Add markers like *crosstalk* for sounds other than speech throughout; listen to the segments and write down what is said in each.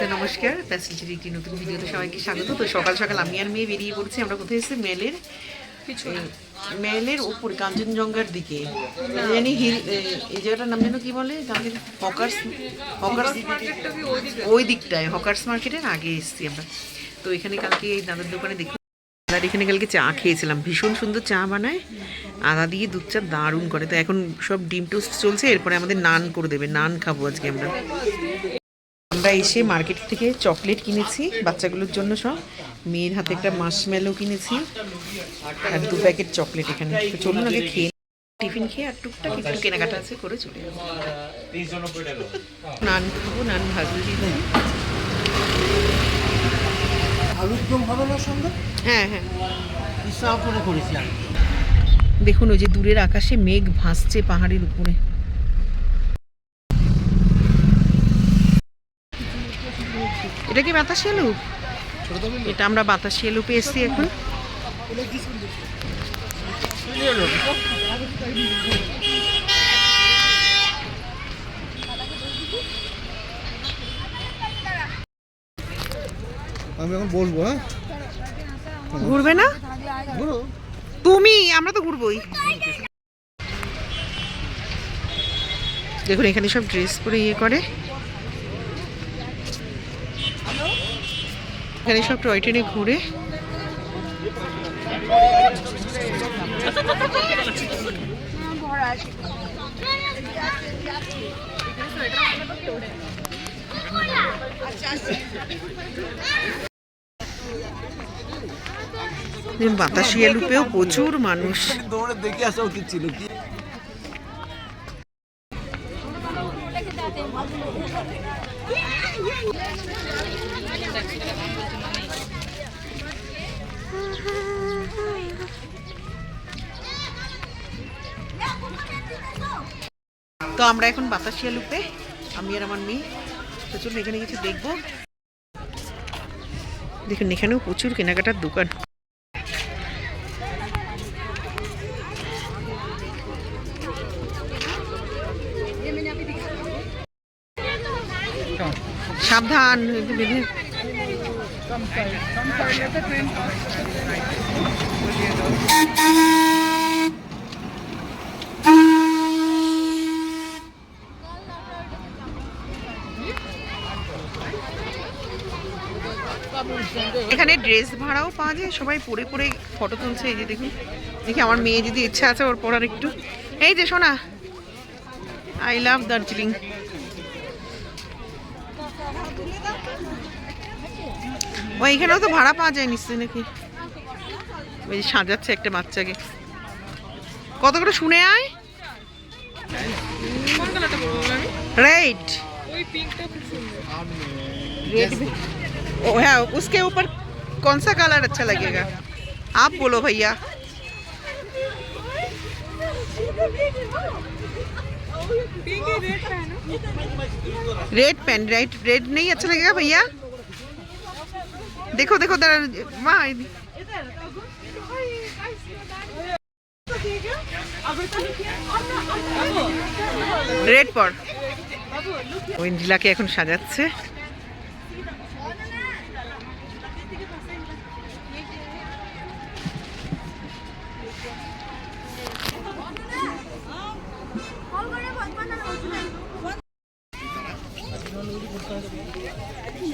তো নমস্কার। প্যাসেঞ্জারি একটি নতুন ভিডিওতে সবাইকে স্বাগত। তো সকাল সকাল আমি আর মেয়ে বেরিয়ে পড়ছি। আমরা কোথায় এসেছি? মেলের মেলের উপর কাঞ্চনজঙ্ঘার দিকে। জানি এই- জায়গাটার নাম যেন কি বলে? কাঞ্চন হকার্স হকার্স ওই দিকটায়? হকার্স মার্কেটের আগে এসেছি আমরা। তো এখানে কালকে এই দাদার দোকানে দেখি আর এখানে কালকে চা খেয়েছিলাম। ভীষণ সুন্দর চা বানায়। আদা দিয়ে দুধ চা দারুণ করে। তো এখন সব ডিম টোস্ট চলছে। এরপরে আমাদের নান করে দেবে। নান খাব আজকে আমরা। আমরা এসে মার্কেট থেকে চকলেট কিনেছি বাচ্চাগুলোর জন্য সব। মেয়ের হাতে একটা মাসমেলো কিনেছি আর দু প্যাকেট চকলেট এখানে। তো চলুন আগে খেয়ে টিফিন খেয়ে আর টুকটাক একটু কেনাকাটা আছে করে চলে যাব নান খাব নান হবে না সঙ্গে? হ্যাঁ হ্যাঁ। ইচ্ছা করে করেছি দেখুন ওই যে দূরের আকাশে মেঘ ভাসছে পাহাড়ের উপরে। এটা কি বাতাসি আলু? এটা আমরা বাতাসি আলু পেয়েছি এখন। আমি এখন বলব হ্যাঁ? ঘুরবে না? তুমি আমরা তো ঘুরবোই। দেখুন এখানে সব ড্রেস পরে ইয়ে করে। এখানে সব টয় ট্রেনে ঘুরে। বাতাসিয়া লুপেও প্রচুর মানুষ। দৌড়ে দেখে আসা উচিত ছিল কি? তো আমরা এখন বাতাসিয়া লুপে, আমি আর আমার মেয়ে। চলুন এখানে কিছু দেখব। দেখুন, এখানেও প্রচুর কেনাকাটার দোকান। সাবধান একটু বেঁধে এখানে ড্রেস ভাড়াও পাওয়া যায় সবাই পরে পরে ফটো তুলছে এই যে দেখুন। দেখি আমার মেয়ে যদি ইচ্ছা আছে ওর পড়ার একটু। এই যে শোনা আই লাভ দার্জিলিং ও এখানেও তো ভাড়া পাওয়া যায় নিশ্চয়ই নাকি? ওই যে সাজাচ্ছে একটা বাচ্চাকে। কত করে শুনে আয়? রাইট ও হ্যাঁ উসকে উপর कौन सा कलर अच्छा लगेगा आप बोलो भैया रेड पेन राइट रेड नहीं अच्छा लगेगा भैया देखो देखो दर वहाँ রেড পর ওয়েন্ডিলাকে এখন সাজাচ্ছে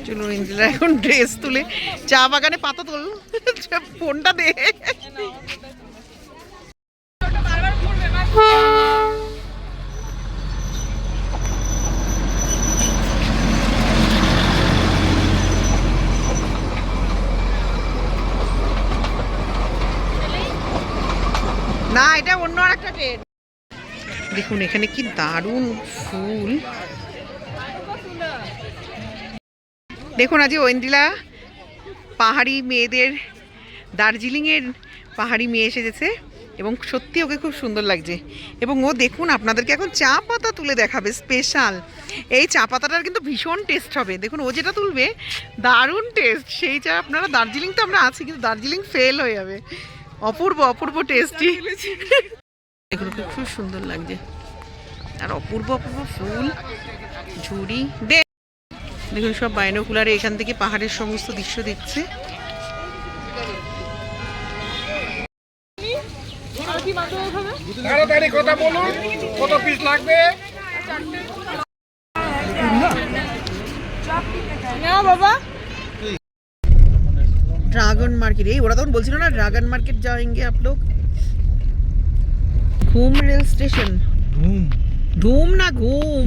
চলো ইন্দিরা এখন ড্রেস তুলে চা বাগানে পাতা তোল ফোনটা দে। না, এটা অন্য আর একটা ট্রেন দেখুন, এখানে কি দারুণ ফুল। দেখুন আজ ঐন্দিলা পাহাড়ি মেয়েদের, দার্জিলিংয়ের পাহাড়ি মেয়ে এসেছে এবং সত্যি ওকে খুব সুন্দর লাগছে। এবং ও দেখুন আপনাদেরকে এখন চা পাতা তুলে দেখাবে স্পেশাল এই চা পাতাটার কিন্তু ভীষণ টেস্ট হবে। দেখুন ও যেটা তুলবে, দারুণ টেস্ট সেই চা আপনারা দার্জিলিং তো আমরা আছি, কিন্তু দার্জিলিং ফেল হয়ে যাবে। অপূর্ব অপূর্ব টেস্টি এগুলো খুব সুন্দর লাগছে। আর অপূর্ব অপূর্ব ফুল, ঝুড়ি। দে দেখুন সব বাইনোকুলারে এখান থেকে পাহাড়ের সমস্ত দৃশ্য দেখছে। ড্রাগন মার্কেট এই ওরা তখন বলছিল না ড্রাগন মার্কেট जाएंगे আপলো ঘুম রেল স্টেশন। ধুম घूम घूम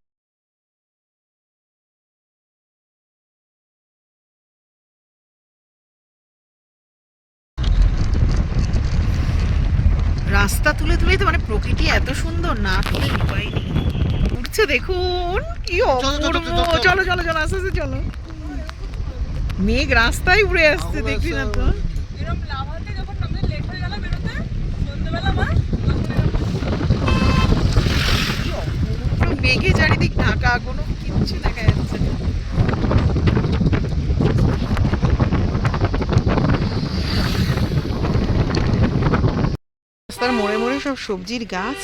তুলেই তো মানে প্রকৃতি এত সুন্দর না তুলে উপায় নেই উঠছে দেখুন কি চলো, চলো, অপূর্ব। চলো, চলো। চলো চলো চলো আস্তে আস্তে চলো। মেঘ রাস্তায় উড়ে আসছে দেখবি না তো? মেঘে চারিদিক ঢাকা কোনো কিচ্ছু দেখা যাচ্ছে না। রাস্তার মোড়ে মোড়ে সব সবজির গাছ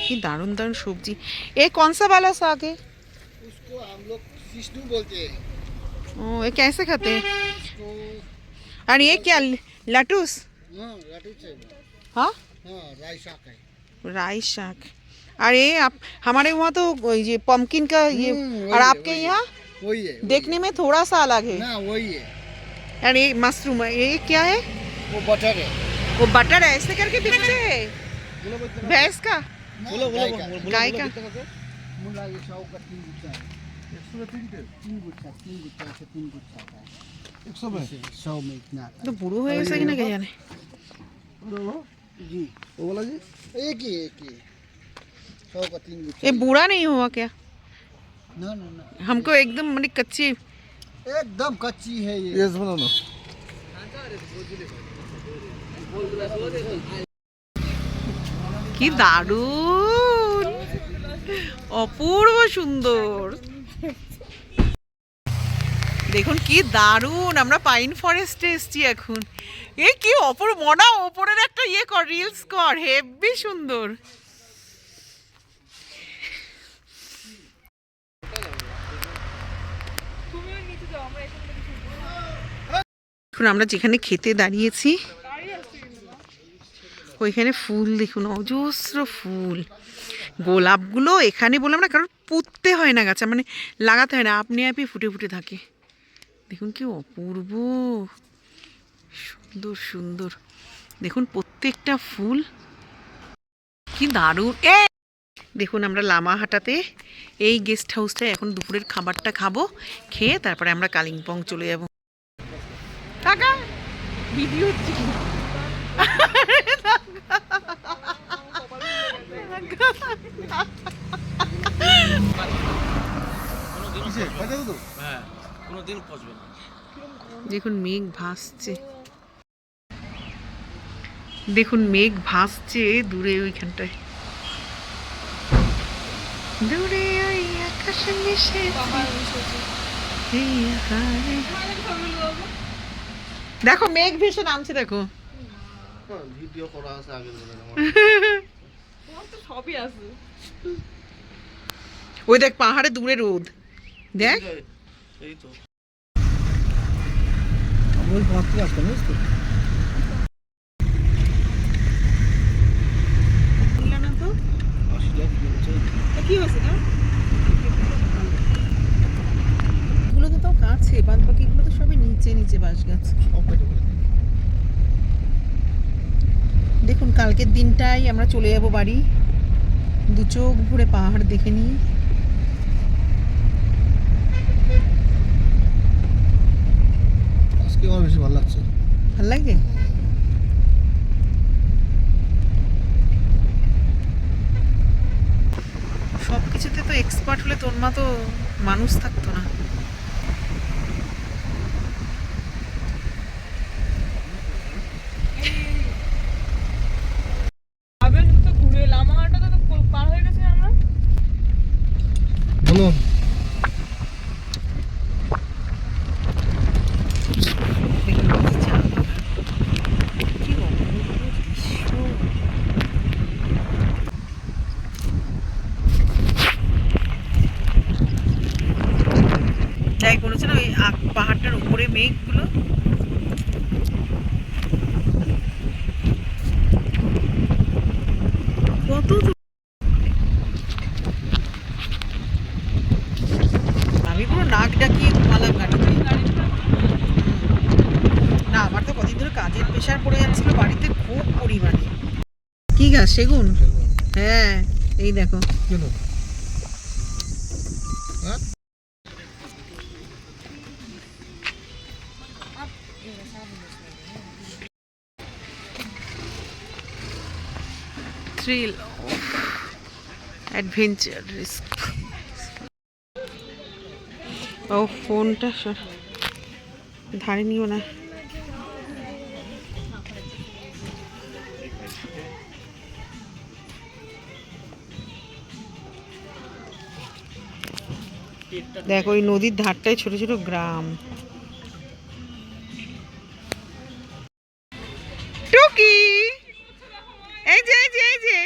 কি দারুণ দারুণ সবজি এ কনসা वाला साग है उसको हम लोग सिस्टू बोलते हैं ओ ये कैसे खाते हैं और ये क्या लटूस हाँ लाटू से हाँ हाँ राई शाक है राई शाक और ये आप हमारे वहाँ तो ये पम्पकिन का ये हम्म, वही और है, आपके वही है। यहाँ वही है देखने में थोड़ा सा अलग है ना वही है और ये मशरूम है ये क्या है वो बटर है वो बटर ऐसे करके बिकते है? भैंस का? गाय का? तो है ऐसा कि ना जी। एक नहीं हुआ क्या? ना ना ना। हमको एकदम कच्ची। एकदम कच्ची है ये। কি দারুণ! অপূর্ব সুন্দর। দেখুন কি দারুণ আমরা পাইন ফরেস্টে এসছি এখন। এ কি অপূর্ব মনা ওপরের একটা ইয়ে কর রিলস কর হেভি সুন্দর। এখন আমরা যেখানে খেতে দাঁড়িয়েছি ওইখানে ফুল দেখুন অজস্র ফুল। গোলাপগুলো এখানে বললাম না কারণ পুঁততে হয় না গাছে মানে লাগাতে হয় না, আপনি আপনি ফুটে ফুটে থাকে। দেখুন কি অপূর্ব, সুন্দর সুন্দর। দেখুন প্রত্যেকটা ফুল। কি দারুণ। এ! দেখুন আমরা লামা লামাহাটাতে এই গেস্ট হাউসটায় এখন দুপুরের খাবারটা খাব, খেয়ে তারপরে আমরা কালিম্পং চলে যাব। টাকা! ভিডিও হচ্ছে কি? হ্যাঁ কোনোদিন পচবে না দেখুন মেঘ ভাসছে। দেখুন মেঘ ভাসছে দূরে ওইখানটায়। দূরে ওই আকাশে মিশে। দেখো মেঘ ভেসে নামছে দেখো। ভিডিও করা আছে আগে *laughs* ওই দেখ পাহাড়ে দূরে রোদ। দেখ। এই তো। ওই আসতাম না কি হয়েছে এগুলো তো তাও কাছে বাদ বাকিগুলো তো সবই নিচে নিচে বাঁশ গাছ। দেখুন কালকের দিনটাই আমরা চলে যাব বাড়ি। দু চোখ ভরে পাহাড় দেখে নিই। আজকে আমার বেশি ভালো লাগছে ভালো লাগে? সব কিছুতে তো এক্সপার্ট হলে তোর মা তো মানুষ থাকতো না কত দূর- আমি পুরো নাক ডাকিয়ে ঘুমালাম গাড়িতে না আমার তো কদিন ধরে কাজের প্রেশার পড়ে যাচ্ছিল বাড়িতে খুব পরিমাণে কি গাছ সেগুন? হ্যাঁ এই দেখো। থ্রিল অ্যাডভেঞ্চার রিস্ক ও ফোনটা ধারে নিও না। দেখো ওই নদীর ধারটায় ছোট ছোট গ্রাম। টুকি! এই যে এই যে এই যে।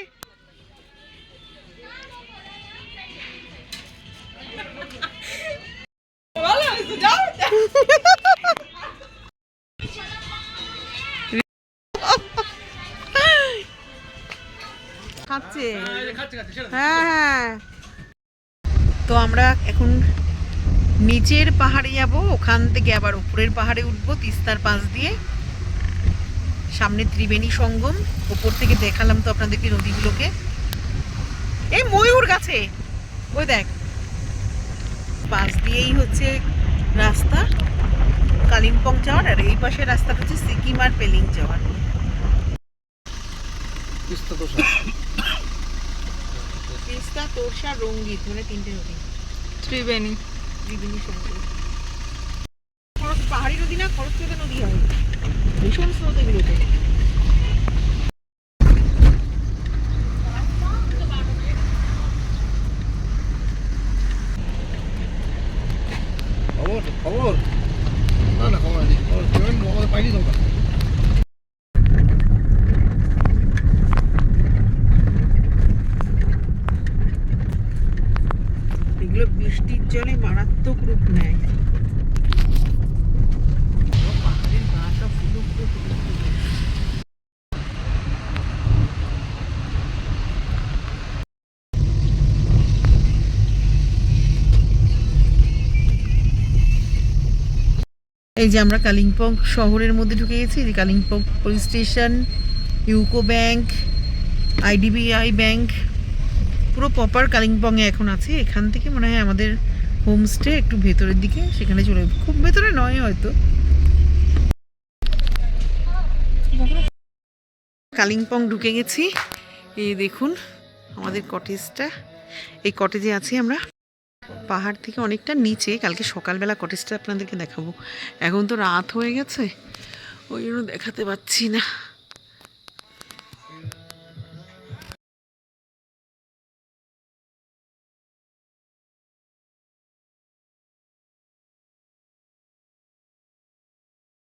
খাচ্ছে। হ্যাঁ হ্যাঁ। তো আমরা এখন নিচের পাহাড়ে যাব, ওখান থেকে আবার উপরের পাহাড়ে উঠবো, তিস্তার পাশ দিয়ে। সামনে ত্রিবেণী সঙ্গম, ওপর থেকে দেখালাম তো আপনাদেরকে নদীগুলোকে। এই ময়ূর গাছে! ওই দেখ। পাশ দিয়েই হচ্ছে রাস্তা, কালিম্পং যাওয়ার, আর এই পাশে রাস্তাটা হচ্ছে সিকিম আর পেলিং যাওয়ার। তিস্তা তোরসা রঙ্গিত মানে তিনটে নদী। ত্রিবেণী। ত্রিবেণী খরচ পাহাড়ি নদী না খরস্রোতা নদী হয়। ভীষণ স্রোত এগুলোতে। খবর? খবর? না না খবর নেই। খবর পাইনি তো আমরা। এগুলো বৃষ্টির জলে মারাত্মক রূপ নেয় পাহাড়ের গাটা ফুলো ফুলো ফুলো ফুলো। এই যে আমরা কালিম্পং শহরের মধ্যে ঢুকে গেছি, যে Kalimpong police station UCO bank IDBI bank, পুরো প্রপার কালিম্পংয়ে এখন আছে। এখান থেকে মনে হয় আমাদের হোমস্টে একটু ভেতরের দিকে, সেখানে চলে। খুব ভেতরে নয় হয়তো। কালিম্পং ঢুকে গেছি। এই দেখুন, আমাদের কটেজটা এই কটেজে আছি আমরা। পাহাড় থেকে অনেকটা নিচে, কালকে সকালবেলা কটেজটা আপনাদেরকে দেখাবো। এখন তো রাত হয়ে গেছে, ওই জন্য দেখাতে পাচ্ছি না।